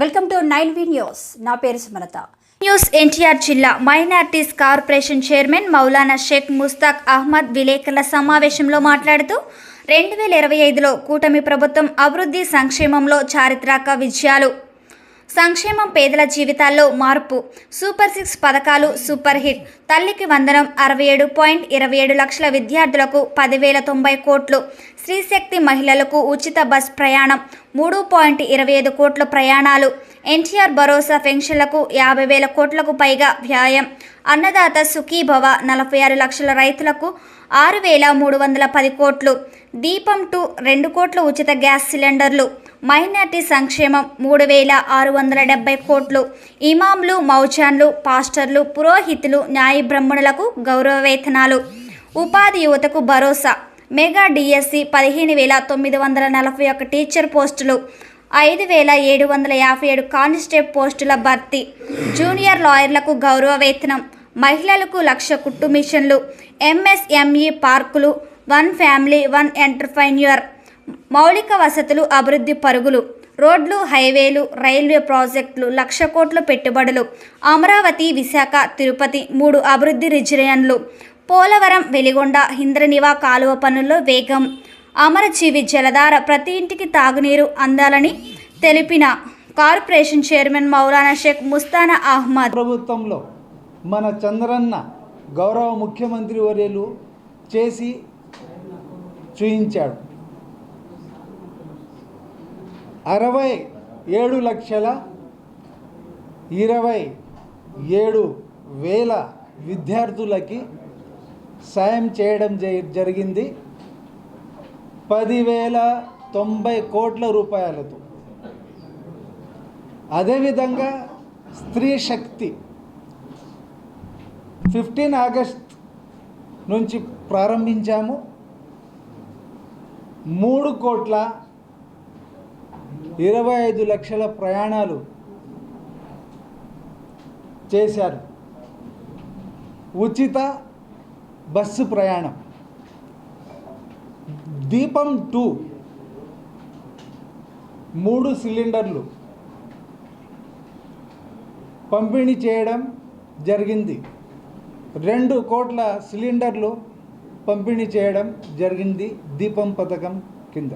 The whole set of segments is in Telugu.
Welcome to nine V news. నా పేరు సుమలత. న్యూస్ ఎన్టీఆర్ జిల్లా minorities corporation chairman Maulana Sheikh Mushtaq Ahmed విలేకరుల సమావేశంలో మాట్లాడుతూ రెండు వేల ఇరవై ఐదులో కూటమి ప్రభుత్వం అభివృద్ధి సంక్షేమంలో చారిత్రక విజయాలు సంక్షేమం పేదల జీవితాల్లో మార్పు. సూపర్ సిక్స్ పథకాలు సూపర్ హిట్. తల్లికి వందనం అరవై ఏడు పాయింట్ ఇరవై ఏడు లక్షల విద్యార్థులకు పదివేల తొంభై కోట్లు. స్త్రీశక్తి మహిళలకు ఉచిత బస్ ప్రయాణం మూడు పాయింట్ ఇరవై ఐదు కోట్ల ప్రయాణాలు. ఎన్టీఆర్ భరోసా పెన్షన్లకు యాభై వేల కోట్లకు పైగా వ్యాయం. అన్నదాత సుఖీభవ నలభై ఆరు లక్షల రైతులకు ఆరు వేల మూడు వందల పది కోట్లు. దీపం టు రెండు కోట్ల ఉచిత గ్యాస్ సిలిండర్లు. మైనార్టీ సంక్షేమం మూడు వేల ఆరు వందల డెబ్బై కోట్లు. ఇమాంలు మౌజాన్లు పాస్టర్లు పురోహితులు న్యాయ బ్రహ్మణులకు గౌరవ వేతనాలు ఉపాధి యువతకు భరోసా. మెగా డిఎస్సి పదిహేను వేల తొమ్మిది వందల నలభై ఒక టీచర్ పోస్టులు. ఐదు వేల ఏడు వందల యాభై ఏడు కానిస్టేబుల్ పోస్టుల భర్తీ. జూనియర్ లాయర్లకు గౌరవ వేతనం మహిళలకు లక్ష కుట్టు మిషన్లు. ఎంఎస్ఎంఈ పార్కులు. One family one entrepreneur. మౌలిక వసతులు అభివృద్ధి పరుగులు రోడ్లు హైవేలు రైల్వే ప్రాజెక్టులు లక్ష కోట్ల పెట్టుబడులు అమరావతి విశాఖ తిరుపతి మూడు అభివృద్ధి రిజియన్లు. పోలవరం వెలిగొండ ఇంద్రనివా కాలువ పనుల్లో వేగం. అమరజీవి జలధార ప్రతి ఇంటికి తాగునీరు అందాలని తెలిపిన కార్పొరేషన్ చైర్మన్ మౌలానా షేక్ ముస్తానా అహ్మద్. ప్రభుత్వంలో మన చంద్రన్న గౌరవ ముఖ్యమంత్రి వర్యులు చేసి చూయించాడు. అరవై ఏడు లక్షల ఇరవై ఏడు వేల విద్యార్థులకి సాయం చేయడం జరిగింది. పదివేల తొంభై కోట్ల రూపాయలతో. అదేవిధంగా స్త్రీ శక్తి ఫిఫ్టీన్ ఆగస్ట్ నుంచి ప్రారంభించాము. మూడు కోట్ల ఇరవై ఐదు లక్షల ప్రయాణాలు చేశారు. ఉచిత బస్సు ప్రయాణం. దీపం టూ. మూడు సిలిండర్లు పంపిణీ చేయడం జరిగింది. రెండు కోట్ల సిలిండర్లు పంపిణీ చేయడం జరిగింది దీపం పథకం కింద.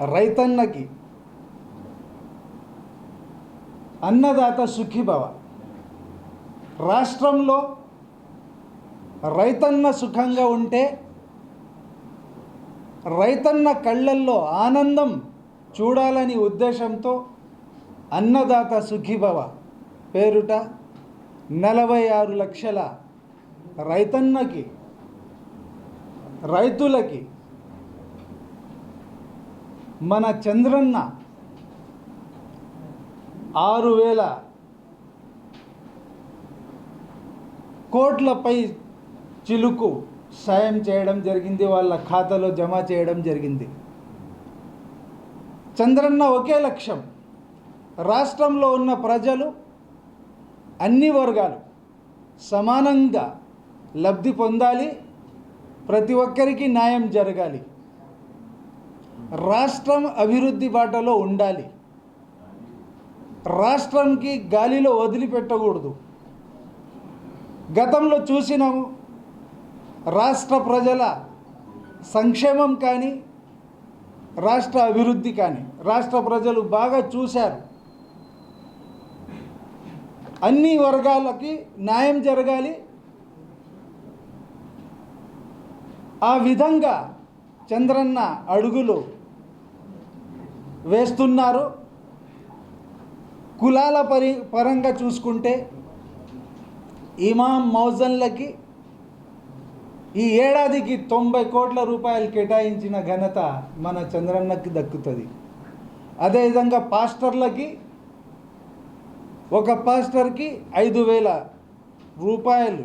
రైతన్నకి అన్నదాత సుఖీభవ. రాష్ట్రంలో రైతన్న సుఖంగా ఉంటే రైతన్న కళ్ళల్లో ఆనందం చూడాలని ఉద్దేశంతో అన్నదాత సుఖీభవ పేరుట నలభై ఆరు లక్షల రైతన్నకి రైతులకి మన చంద్రన్న ఆరు వేల కోట్లపై చిలుకు సాయం చేయడం జరిగింది వాళ్ళ ఖాతాలో జమ చేయడం జరిగింది. చంద్రన్న ఒకే లక్ష్యం రాష్ట్రంలో ఉన్న ప్రజలు అన్ని వర్గాలు సమానంగా లబ్ధి పొందాలి ప్రతి ఒక్కరికి న్యాయం జరగాలి. రాష్ట్రం అభివృద్ధి బాటలో ఉండాలి. రాష్ట్రంకి గాలిలో వదిలిపెట్టకూడదు. గతంలో చూసినాము రాష్ట్ర ప్రజల సంక్షేమం కానీ రాష్ట్ర అభివృద్ధి కానీ రాష్ట్ర ప్రజలు బాగా చూశారు. అన్ని వర్గాలకి న్యాయం జరగాలి. ఆ విధంగా చంద్రన్న అడుగులు వేస్తున్నారు. కులాల పరి పరంగా చూసుకుంటే ఇమాం మౌజన్లకి ఈ ఏడాదికి తొంభై కోట్ల రూపాయలు కేటాయించిన ఘనత మన చంద్రన్నకి దక్కుతుంది. అదేవిధంగా పాస్టర్లకి ఒక పాస్టర్కి ఐదు వేల రూపాయలు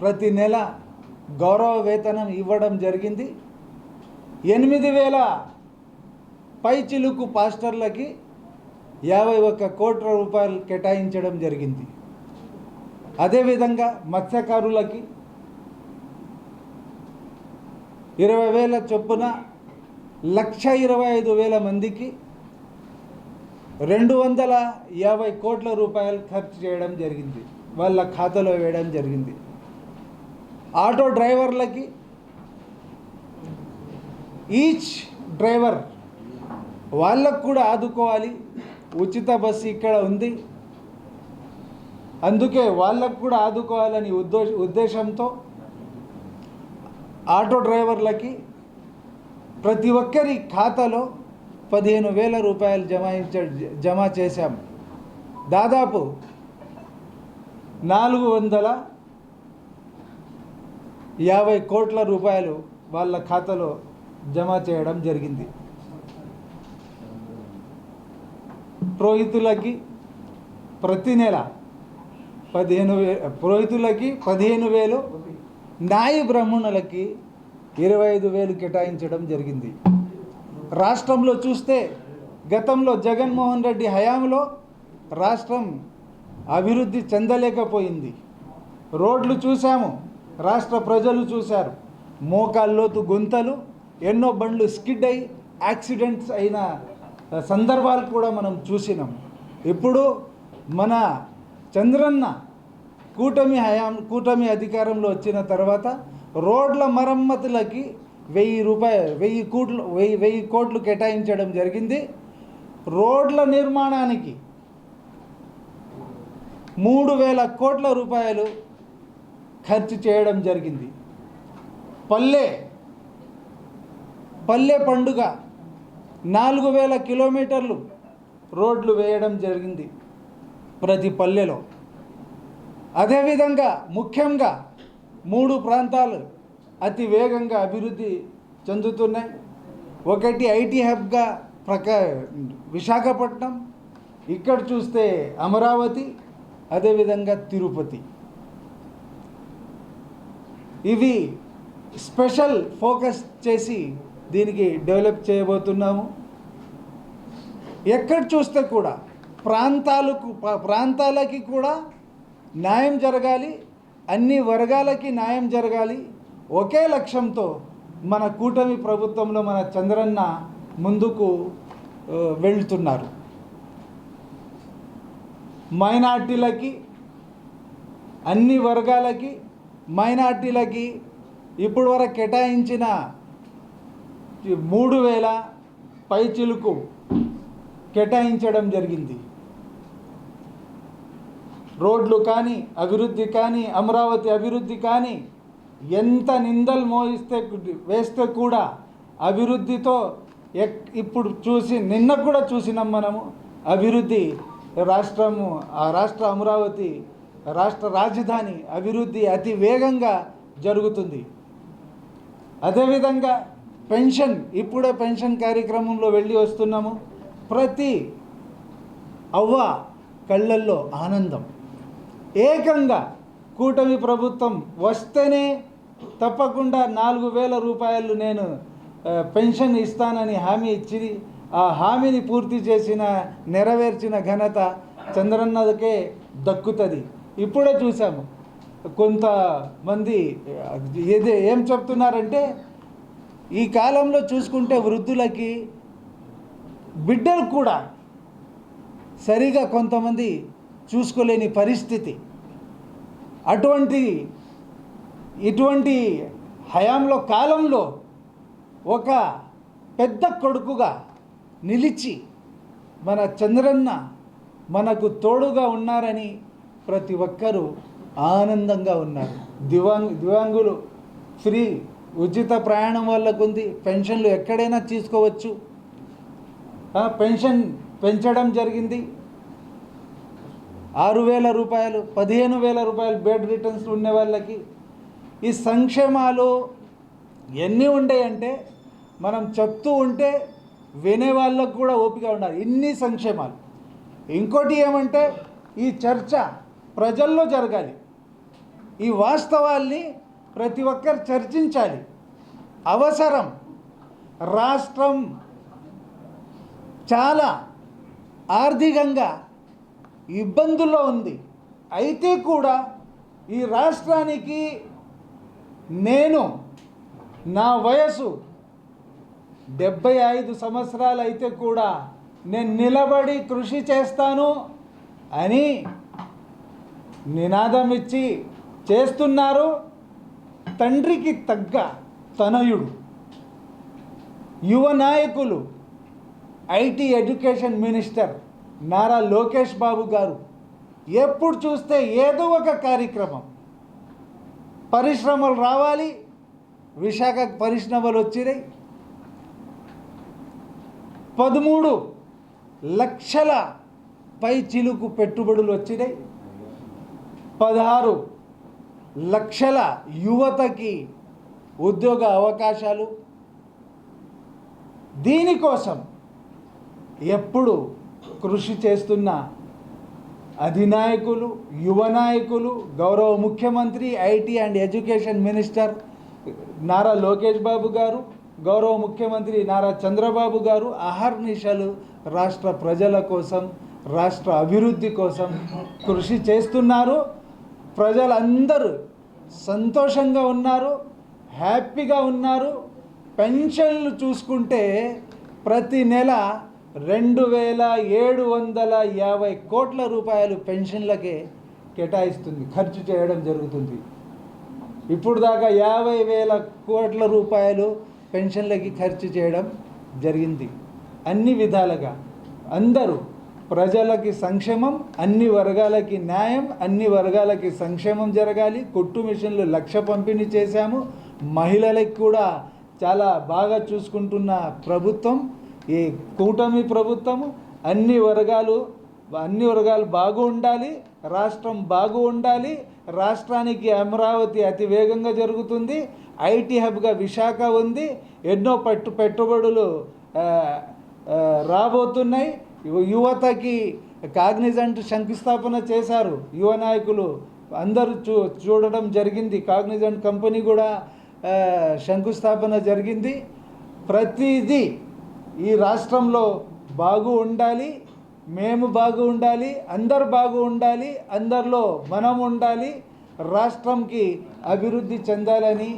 ప్రతి నెల గౌరవ వేతనం ఇవ్వడం జరిగింది. ఎనిమిది వేల పై చిలుకు పాస్టర్లకి యాభై ఒక్క కోట్ల రూపాయలు కేటాయించడం జరిగింది. అదేవిధంగా మత్స్యకారులకి ఇరవై వేల చొప్పున లక్ష ఇరవై ఐదు వేల మందికి రెండు వందల యాభై కోట్ల రూపాయలు ఖర్చు చేయడం జరిగింది. వాళ్ళ ఖాతాలో వేయడం జరిగింది. ఆటో డ్రైవర్లకి ఈచ్ డ్రైవర్ వాళ్ళకు కూడా ఆదుకోవాలి. ఉచిత బస్సు ఇక్కడ ఉంది. అందుకే వాళ్ళకు కూడా ఆదుకోవాలని ఉద్దేశ ఉద్దేశంతో ఆటో డ్రైవర్లకి ప్రతి ఒక్కరి ఖాతాలో పదిహేను వేల రూపాయలు జమాయించ జమ చేశాం. దాదాపు నాలుగు వందల యాభై కోట్ల రూపాయలు వాళ్ళ ఖాతాలో జమ చేయడం జరిగింది. పురోహితులకి ప్రతి నెల పదిహేను వే పురోహితులకి పదిహేను వేలు న్యాయ బ్రాహ్మణులకి ఇరవై ఐదు వేలు కేటాయించడం జరిగింది. రాష్ట్రంలో చూస్తే గతంలో జగన్మోహన్ రెడ్డి హయాంలో రాష్ట్రం అభివృద్ధి చెందలేకపోయింది. రోడ్లు చూసాము రాష్ట్ర ప్రజలు చూశారు. మోకాల్లోతు గుంతలు ఎన్నో బండ్లు స్కిడ్ అయి యాక్సిడెంట్స్ అయిన సందర్భాలు కూడా మనం చూసినాం. ఇప్పుడు మన చంద్రన్న కూటమి హయాం కూటమి అధికారంలో వచ్చిన తర్వాత రోడ్ల మరమ్మతులకి వెయ్యి రూపాయలు వెయ్యి కోట్లు వెయ్యి వెయ్యి కోట్లు కేటాయించడం జరిగింది. రోడ్ల నిర్మాణానికి మూడు వేల కోట్ల రూపాయలు ఖర్చు చేయడం జరిగింది. పల్లె పల్లె పండుగ నాలుగు వేల కిలోమీటర్లు రోడ్లు వేయడం జరిగింది ప్రతి పల్లెలో. అదేవిధంగా ముఖ్యంగా మూడు ప్రాంతాలు అతి వేగంగా అభివృద్ధి చెందుతున్నాయి. ఒకటి ఐటీ హబ్గా ప్రక విశాఖపట్నం ఇక్కడ చూస్తే అమరావతి అదేవిధంగా తిరుపతి. ఇవి స్పెషల్ ఫోకస్ చేసి దీనికి డెవలప్ చేయబోతున్నాము. ఎక్కడ చూస్తే కూడా ప్రాంతాలకు ప్రాంతాలకి కూడా న్యాయం జరగాలి అన్ని వర్గాలకి న్యాయం జరగాలి. ఒకే లక్ష్యంతో మన కూటమి ప్రభుత్వంలో మన చంద్రన్న ముందుకు వెళ్తున్నారు. మైనార్టీలకి అన్ని వర్గాలకి మైనార్టీలకి ఇప్పుడు వరకు కేటాయించిన మూడు వేల పైచిలుకు కేటాయించడం జరిగింది. రోడ్లు కానీ అభివృద్ధి కానీ అమరావతి అభివృద్ధి కానీ ఎంత నిందలు మోయిస్తే వేస్తే కూడా అభివృద్ధితో ఎక్ ఇప్పుడు చూసి నిన్న కూడా చూసినాం మనము అభివృద్ధి రాష్ట్రము ఆ రాష్ట్ర అమరావతి రాష్ట్ర రాజధాని అభివృద్ధి అతి వేగంగా జరుగుతుంది. అదేవిధంగా పెన్షన్ ఇప్పుడే పెన్షన్ కార్యక్రమంలో వెళ్ళి వస్తున్నాము. ప్రతి అవ్వ కళ్ళల్లో ఆనందం. ఏకంగా కూటమి ప్రభుత్వం వస్తేనే తప్పకుండా నాలుగు వేల రూపాయలు నేను పెన్షన్ ఇస్తానని హామీ ఇచ్చి ఆ హామీని పూర్తి చేసిన నెరవేర్చిన ఘనత చంద్రన్నకే దక్కుతుంది. ఇప్పుడే చూసాము కొంతమంది ఏది ఏం చెప్తున్నారంటే ఈ కాలంలో చూసుకుంటే వృద్ధులకి బిడ్డలు కూడా సరిగా కొంతమంది చూసుకోలేని పరిస్థితి. అటువంటి ఇటువంటి హయాంలో కాలంలో ఒక పెద్ద కొడుకుగా నిలిచి మన చంద్రన్న మనకు తోడుగా ఉన్నారని ప్రతి ఒక్కరూ ఆనందంగా ఉన్నారు. దివాంగ్ దివాంగులు ఫ్రీ ఉచిత ప్రయాణం వాళ్ళకు ఉంది పెన్షన్లు ఎక్కడైనా తీసుకోవచ్చు. పెన్షన్ పెంచడం జరిగింది. ఆరు వేల రూపాయలు పదిహేను వేల రూపాయలు బెడ్ రిటర్న్స్ ఉండే వాళ్ళకి. ఈ సంక్షేమాలు ఎన్ని ఉండేయంటే మనం చెప్తూ ఉంటే వినే వాళ్ళకు కూడా ఓపిక ఉండాలి. ఇన్ని సంక్షేమాలు. ఇంకోటి ఏమంటే ఈ చర్చ ప్రజల్లో జరగాలి. ఈ వాస్తవాల్ని ప్రతి ఒక్కరు చర్చించాలి. అవసరం. రాష్ట్రం చాలా ఆర్థికంగా ఇబ్బందుల్లో ఉంది. అయితే కూడా ఈ రాష్ట్రానికి నేను నా వయసు డెబ్బై ఐదు సంవత్సరాలు అయితే కూడా నేను నిలబడి కృషి చేస్తాను అని నినాదం ఇచ్చి చేస్తున్నారు. తండ్రికి తగ్గ తనయుడు యువ నాయకులు IT education minister Nara Lokesh Babu గారు ఎప్పుడు చూస్తే ఏదో ఒక కార్యక్రమం. పరిశ్రమలు రావాలి విశాఖ పరిశ్రమలు వచ్చినాయి. పదమూడు లక్షల పై చిలుకు పెట్టుబడులు వచ్చినాయి. పదహారు లక్షల యువతకి ఉద్యోగ అవకాశాలు. దీనికోసం ఎప్పుడు కృషి చేస్తున్న అధినాయకులు యువ నాయకులు గౌరవ ముఖ్యమంత్రి IT and education minister Nara Lokesh Babu గారు గౌరవ ముఖ్యమంత్రి నారా చంద్రబాబు గారు అహర్నిశలు రాష్ట్ర ప్రజల కోసం రాష్ట్ర అభివృద్ధి కోసం కృషి చేస్తున్నారు. ప్రజలందరూ సంతోషంగా ఉన్నారు హ్యాపీగా ఉన్నారు. పెన్షన్లు చూసుకుంటే ప్రతి నెల రెండు వేల ఏడు వందల యాభై కోట్ల రూపాయలు పెన్షన్లకే కేటాయిస్తుంది ఖర్చు చేయడం జరుగుతుంది. ఇప్పుడు దాకా యాభై వేల కోట్ల రూపాయలు పెన్షన్లకి ఖర్చు చేయడం జరిగింది. అన్ని విధాలుగా అందరూ ప్రజలకి సంక్షేమం అన్ని వర్గాలకి న్యాయం అన్ని వర్గాలకి సంక్షేమం జరగాలి. కొట్టు మిషన్లు లక్ష పంపిణీ చేశాము. మహిళలకు కూడా చాలా బాగా చూసుకుంటున్న ప్రభుత్వం ఈ కూటమి ప్రభుత్వము. అన్ని వర్గాలు అన్ని వర్గాలు బాగు ఉండాలి. రాష్ట్రం బాగు ఉండాలి. రాష్ట్రానికి అమరావతి అతి వేగంగా జరుగుతుంది. ఐటీ హబ్గా విశాఖ ఉంది. ఎన్నో పట్టు పెట్టుబడులు రాబోతున్నాయి. యువతకి కాగ్నిజెంట్ శంకుస్థాపన చేశారు యువ నాయకులు. అందరూ చూ చూడడం జరిగింది. కాగ్నిజెంట్ కంపెనీ కూడా శంకుస్థాపన జరిగింది. ప్రతిదీ ఈ రాష్ట్రంలో బాగు ఉండాలి మేము బాగు ఉండాలి అందరు బాగు ఉండాలి అందరిలో మనం ఉండాలి రాష్ట్రంకి అభివృద్ధి చెందాలని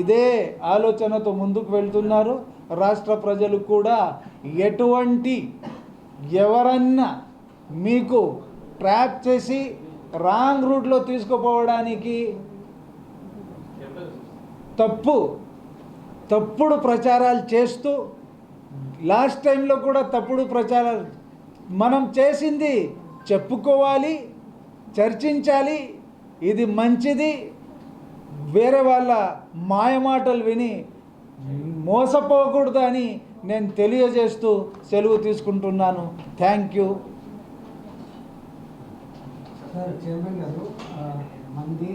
ఇదే ఆలోచనతో ముందుకు వెళ్తున్నారు. రాష్ట్ర ప్రజలు కూడా ఎటువంటి ఎవరన్నా మీకు ట్రాప్ చేసి రాంగ్ రూట్లో తీసుకుపోవడానికి తప్పు తప్పుడు ప్రచారాలు చేస్తూ లాస్ట్ టైంలో కూడా తప్పుడు ప్రచారాలు మనం చేసింది చెప్పుకోవాలి చర్చించాలి ఇది మంచిది వేరే వాళ్ళ మాయమాటలు విని మోసపోకూడదు అని నేను తెలియజేస్తూ సెలవు తీసుకుంటున్నాను. థ్యాంక్ యూ సార్ చైర్మన్ గారు మంది